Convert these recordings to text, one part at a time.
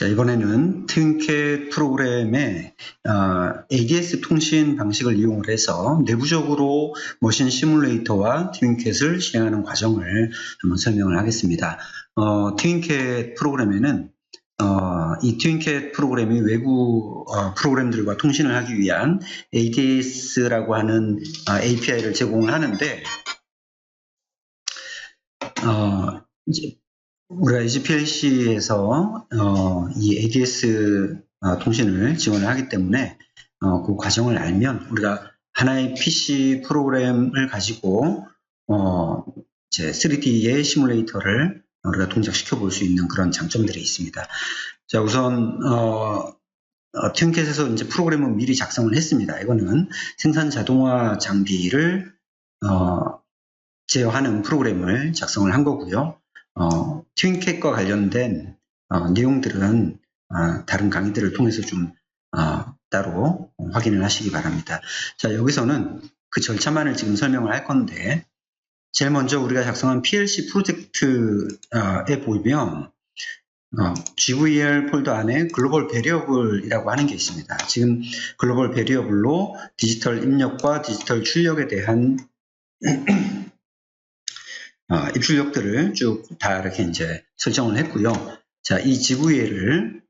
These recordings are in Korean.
자, 이번에는 트윈캣 프로그램의 어, ADS 통신 방식을 이용을 해서 내부적으로 머신 시뮬레이터와 트윈캣을 실행하는 과정을 한번 설명을 하겠습니다. 어, 트윈캣 프로그램에는 어, 이 트윈캣 프로그램이 외부 어, 프로그램들과 통신을 하기 위한 ADS라고 하는 API를 제공을 하는데 어, 이제 우리가 HPLC에서 어, 이 ADS 어, 통신을 지원을 하기 때문에 어, 그 과정을 알면 우리가 하나의 PC 프로그램을 가지고 어, 이제 3D의 시뮬레이터를 우리가 동작시켜 볼 수 있는 그런 장점들이 있습니다. 자, 우선 어, 어, 튜닝캣에서 이제 프로그램은 미리 작성을 했습니다. 이거는 생산 자동화 장비를 어, 제어하는 프로그램을 작성을 한 거고요. 어, 튜닝캣과 관련된 어, 내용들은 어, 다른 강의들을 통해서 좀 어, 따로 확인을 하시기 바랍니다. 자 여기서는 그 절차만을 지금 설명을 할 건데 제일 먼저 우리가 작성한 PLC 프로젝트에 보면 어, GVR 폴더 안에 글로벌 베리어블이라고 하는 게 있습니다. 지금 글로벌 베리어블로 디지털 입력과 디지털 출력에 대한 어, 입출력들을 쭉 다 이렇게 이제 설정을 했고요. 자, 이 GVL을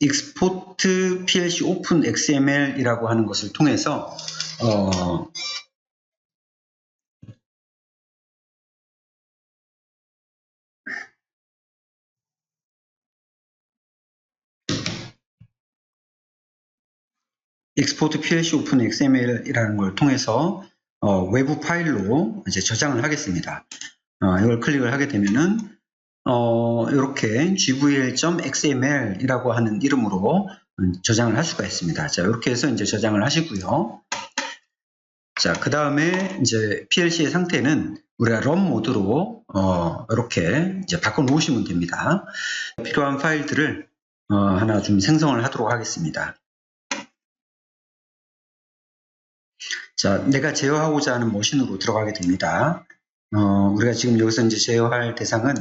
export PLC open XML이라고 하는 것을 통해서 어, export PLC open XML이라는 걸 통해서 어, 외부 파일로 이제 저장을 하겠습니다. 어, 이걸 클릭을 하게 되면은 어, 이렇게 gvl.xml이라고 하는 이름으로 저장을 할 수가 있습니다. 자, 이렇게 해서 이제 저장을 하시고요. 자, 그 다음에 이제 PLC의 상태는 우리가 런 모드로 어, 이렇게 이제 바꿔 놓으시면 됩니다. 필요한 파일들을 어, 하나 좀 생성을 하도록 하겠습니다. 자, 내가 제어하고자 하는 머신으로 들어가게 됩니다. 어, 우리가 지금 여기서 이제 제어할 대상은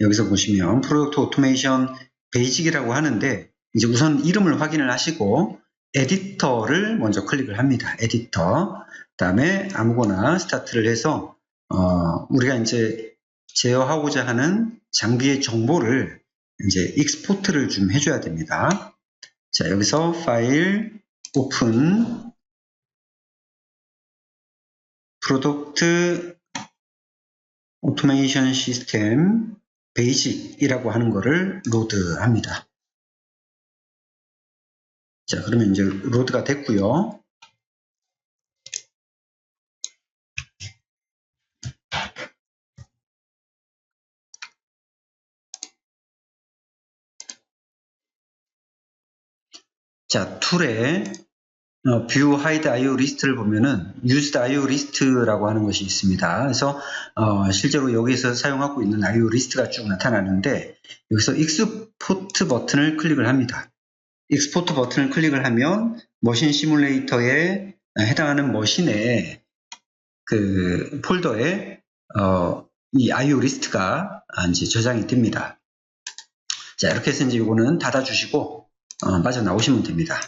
여기서 보시면 프로덕트 오토메이션 베이직이라고 하는데 이제 우선 이름을 확인을 하시고 에디터를 먼저 클릭을 합니다. 에디터. 다음에 아무거나 스타트를 해서 어, 우리가 이제 제어하고자 하는 장비의 정보를 이제 익스포트를 좀 해줘야 됩니다. 자, 여기서 파일 오픈 프로덕트 오토메이션 시스템 베이직이라고 하는 거를 로드합니다. 자, 그러면 이제 로드가 됐고요. 자, 툴에 어, 뷰 하이드 IO 리스트를 보면은 used IO 리스트라고 하는 것이 있습니다. 그래서 어, 실제로 여기서 사용하고 있는 IO 리스트가 쭉 나타나는데 여기서 익스포트 버튼을 클릭을 합니다. 익스포트 버튼을 클릭을 하면 머신 시뮬레이터에 해당하는 머신의 그 폴더에 어, 이 IO 리스트가 이제 저장이 됩니다. 자 이렇게 해서 이제 이거는 닫아주시고 어, 빠져나오시면 됩니다.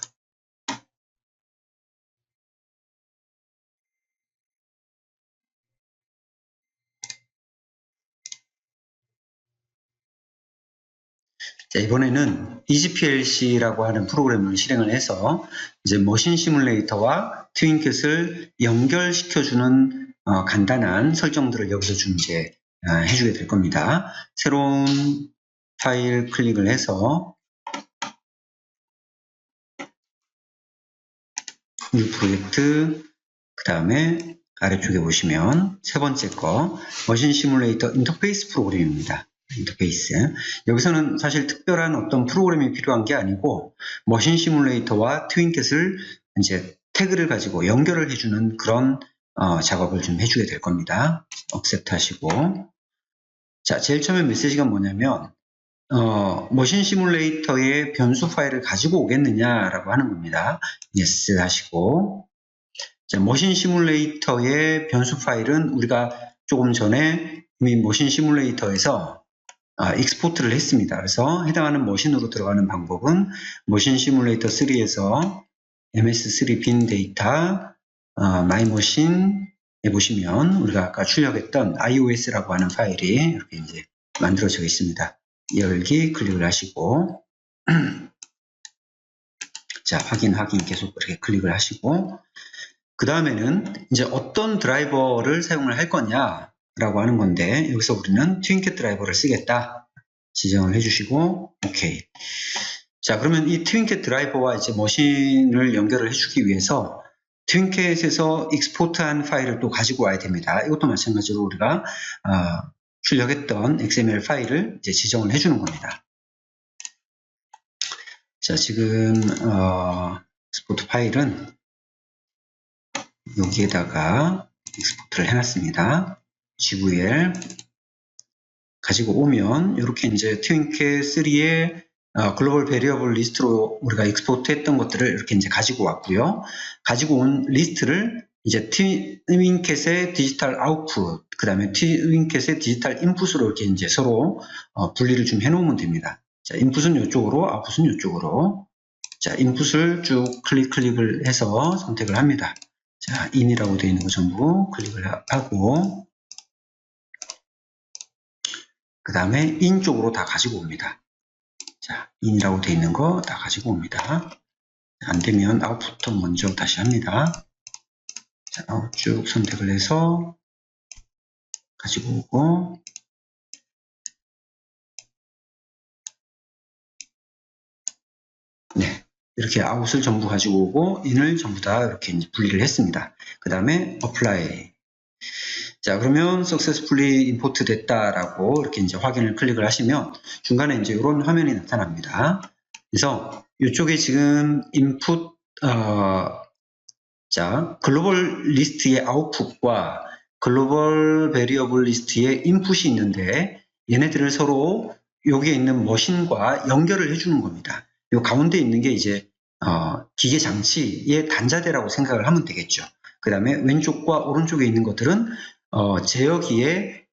자, 이번에는 EGPLC라고 하는 프로그램을 실행을 해서 이제 머신 시뮬레이터와 트윈캣을 연결시켜주는 어, 간단한 설정들을 여기서 좀 이제 어, 해주게 될 겁니다. 새로운 파일 클릭을 해서 뉴 프로젝트 그 다음에 아래쪽에 보시면 세 번째 거 머신 시뮬레이터 인터페이스 프로그램입니다. 인터페이스. 여기서는 사실 특별한 어떤 프로그램이 필요한 게 아니고 머신 시뮬레이터와 트윈캣을 이제 태그를 가지고 연결을 해주는 그런 어, 작업을 좀 해주게 될 겁니다. 억셉트 하시고 자 제일 처음에 메시지가 뭐냐면 어, 머신 시뮬레이터의 변수 파일을 가지고 오겠느냐라고 하는 겁니다. yes 하시고 자, 머신 시뮬레이터의 변수 파일은 우리가 조금 전에 이미 머신 시뮬레이터에서 아, 익스포트를 했습니다. 그래서 해당하는 머신으로 들어가는 방법은 머신 시뮬레이터 3에서 ms3 빈 데이터 어, 마이 머신에 보시면 우리가 아까 출력했던 ios라고 하는 파일이 이렇게 이제 만들어져 있습니다. 열기 클릭을 하시고 자 확인 확인 계속 그렇게 클릭을 하시고 그 다음에는 이제 어떤 드라이버를 사용을 할 거냐 라고 하는 건데 여기서 우리는 트윈캣 드라이버를 쓰겠다 지정을 해주시고 오케이 자 그러면 이 트윈캣 드라이버와 이제 머신을 연결을 해주기 위해서 트윈캣에서 익스포트한 파일을 또 가지고 와야 됩니다. 이것도 마찬가지로 우리가 어, 출력했던 XML 파일을 이제 지정을 해주는 겁니다. 자 지금 어, 익스포트 파일은 여기에다가 익스포트를 해놨습니다. GVL 가지고 오면 이렇게 이제 트윈캣 3의 어, 글로벌 베리어블 리스트로 우리가 익스포트 했던 것들을 이렇게 이제 가지고 왔고요. 가지고 온 리스트를 이제 트윈캣의 디지털 아웃풋, 그 다음에 트윈캣의 디지털 인풋으로 이렇게 이제 서로 어, 분리를 좀 해놓으면 됩니다. 자, 인풋은 이쪽으로, 아웃풋은 이쪽으로. 자, 인풋을 쭉 클릭 클릭을 해서 선택을 합니다. 자, in이라고 되어 있는 거 전부 클릭을 하고 그 다음에 in 쪽으로 다 가지고 옵니다. 자, in이라고 되어 있는 거 다 가지고 옵니다. 안 되면 아웃부터 먼저 다시 합니다. 자, 아웃 쭉 선택을 해서 가지고 오고 네, 이렇게 아웃을 전부 가지고 오고 in을 전부 다 이렇게 분리를 했습니다. 그 다음에 apply 자 그러면 successfully import 됐다라고 이렇게 이제 확인을 클릭을 하시면 중간에 이제 이런 화면이 나타납니다. 그래서 이쪽에 지금 input 어, 자 글로벌 리스트의 아웃풋과 글로벌 베리어블 리스트의 인풋이 있는데 얘네들을 서로 여기에 있는 머신과 연결을 해주는 겁니다. 이 가운데 있는 게 이제 어, 기계 장치의 단자대라고 생각을 하면 되겠죠. 그 다음에 왼쪽과 오른쪽에 있는 것들은 어, 제어기의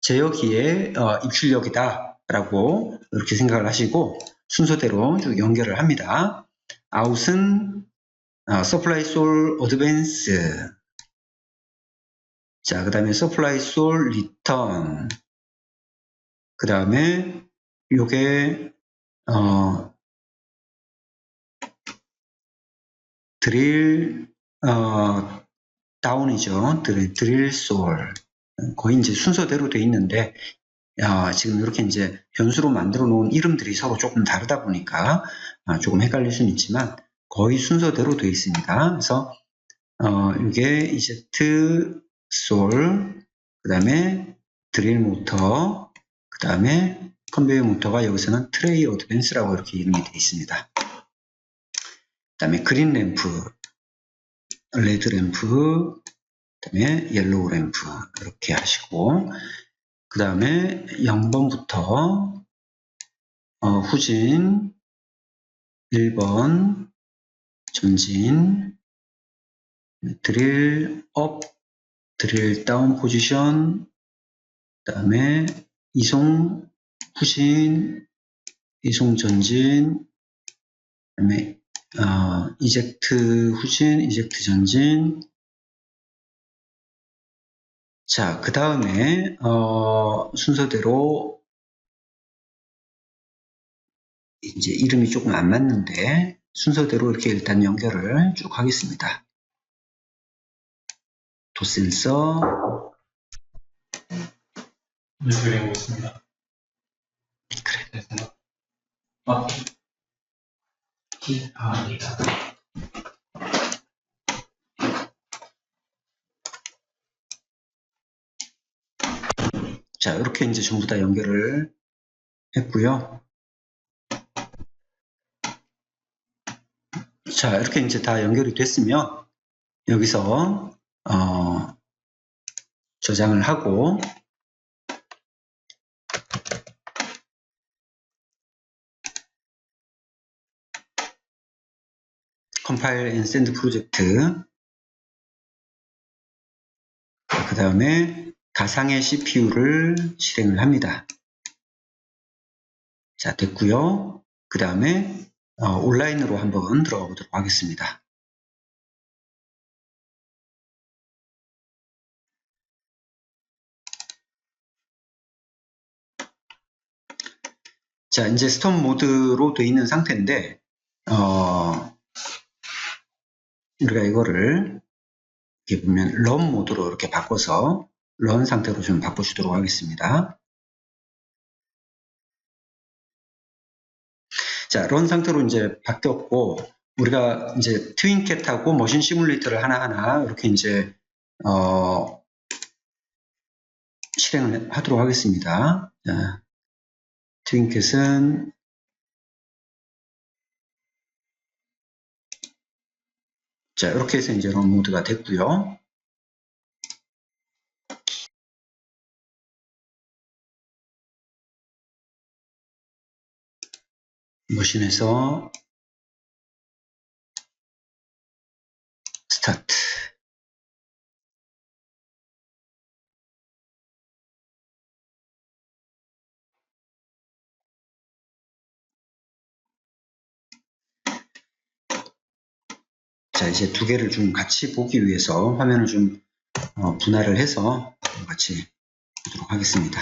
제어기의 어, 입출력이다라고 이렇게 생각을 하시고 순서대로 쭉 연결을 합니다. 아웃은 어, supply soul advance 자, 그 다음에 supply soul return 그 다음에 요게 어, 드릴 어, 다운이죠. 드릴, 솔 거의 이제 순서대로 돼 있는데 야, 지금 이렇게 이제 변수로 만들어 놓은 이름들이 서로 조금 다르다 보니까 아, 조금 헷갈릴 수는 있지만 거의 순서대로 되어 있습니다. 그래서 어, 이게 이젝트 솔, 그 다음에 드릴 모터, 그 다음에 컨베이어 모터가 여기서는 트레이 어드밴스라고 이렇게 이름이 되어 있습니다. 그 다음에 그린 램프, 레드 램프, 그 다음에 옐로우 램프 이렇게 하시고 그 다음에 0번부터 어, 후진 1번 전진 드릴 업 드릴 다운 포지션 그 다음에 이송 후진 이송 전진 그 다음에 어, 이젝트 후진, 이젝트 전진. 자, 그 다음에 어, 순서대로 이제 이름이 조금 안 맞는데 순서대로 이렇게 일단 연결을 쭉 하겠습니다. 도센서 연결되고 있습니다. 그래. 아, 아, 아니다. 자, 이렇게 이제 전부 다 연결을 했고요. 자, 이렇게 이제 다 연결이 됐으면 여기서 어, 저장을 하고 컴파일 앤 샌드 프로젝트 그 다음에 가상의 CPU를 실행을 합니다. 자, 됐고요. 그 다음에 어, 온라인으로 한번 들어가 보도록 하겠습니다. 자, 이제 스톰 모드로 되어 있는 상태인데, 어, 우리가 이거를 이렇게 보면 런 모드로 이렇게 바꿔서 런 상태로 좀 바꿔주도록 하겠습니다. 자, 런 상태로 이제 바뀌었고, 우리가 이제 트윈캣하고 머신 시뮬레이터를 하나하나 이렇게 이제, 어, 실행을 하도록 하겠습니다. 자, 트윈캣은 자, 이렇게 해서 이제 런 모드가 됐고요. 머신에서 스타트 자 이제 두 개를 좀 같이 보기 위해서 화면을 좀 어, 분할을 해서 같이 보도록 하겠습니다.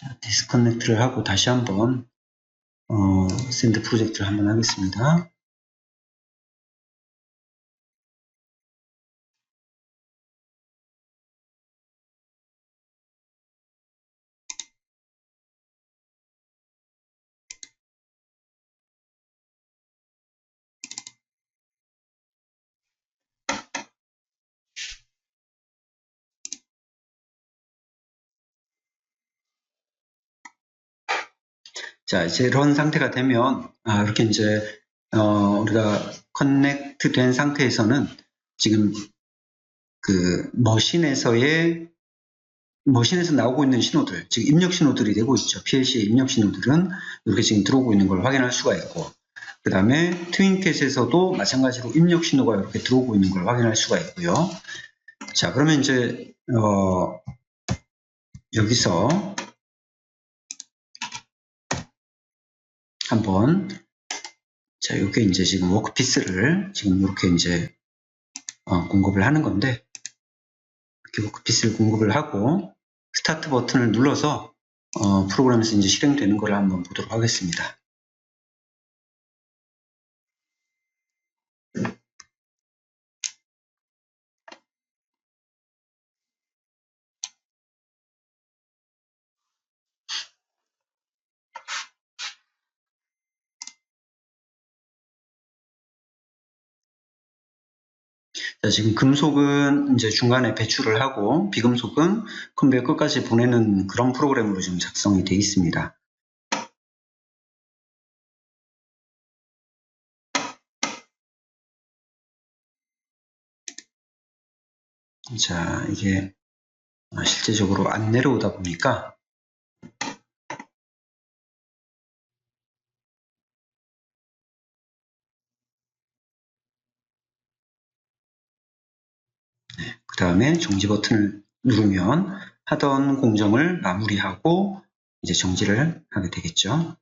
자, 디스커넥트를 하고 다시 한번 어, 샌드 프로젝트를 한번 하겠습니다. 자, 이제 이런 상태가 되면, 아, 이렇게 이제, 어, 우리가 커넥트 된 상태에서는 지금 그 머신에서의, 머신에서 나오고 있는 신호들, 즉 입력 신호들이 되고 있죠. PLC의 입력 신호들은 이렇게 지금 들어오고 있는 걸 확인할 수가 있고, 그 다음에 트윈캣에서도 마찬가지로 입력 신호가 이렇게 들어오고 있는 걸 확인할 수가 있고요. 자, 그러면 이제, 어, 여기서 한번 자 이게 이제 지금 워크피스를 지금 이렇게 이제 어, 공급을 하는 건데 이렇게 워크피스를 공급을 하고 스타트 버튼을 눌러서 어, 프로그램에서 이제 실행되는 걸 한번 보도록 하겠습니다. 자, 지금 금속은 이제 중간에 배출을 하고 비금속은 컨베이어 끝까지 보내는 그런 프로그램으로 지금 작성이 되어 있습니다. 자, 이게 실제적으로 안 내려오다 보니까 그 다음에 정지 버튼을 누르면 하던 공정을 마무리하고 이제 정지를 하게 되겠죠.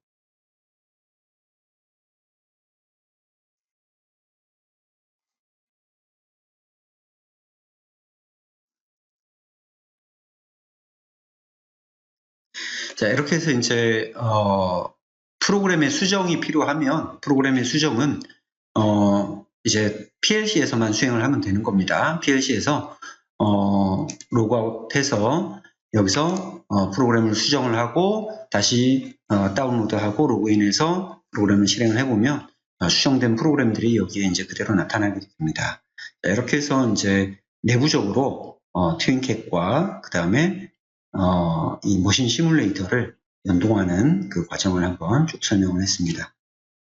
자, 이렇게 해서 이제, 어, 프로그램의 수정이 필요하면, 프로그램의 수정은, 어, 이제 PLC에서만 수행을 하면 되는 겁니다. PLC에서, 어, 로그아웃해서 여기서 어, 프로그램을 수정을 하고 다시 어, 다운로드하고 로그인해서 프로그램을 실행을 해보면 어, 수정된 프로그램들이 여기에 이제 그대로 나타나게 됩니다. 자, 이렇게 해서 이제 내부적으로 어, 트윈캣과 그 다음에 어, 이 머신 시뮬레이터를 연동하는 그 과정을 한번 쭉 설명을 했습니다.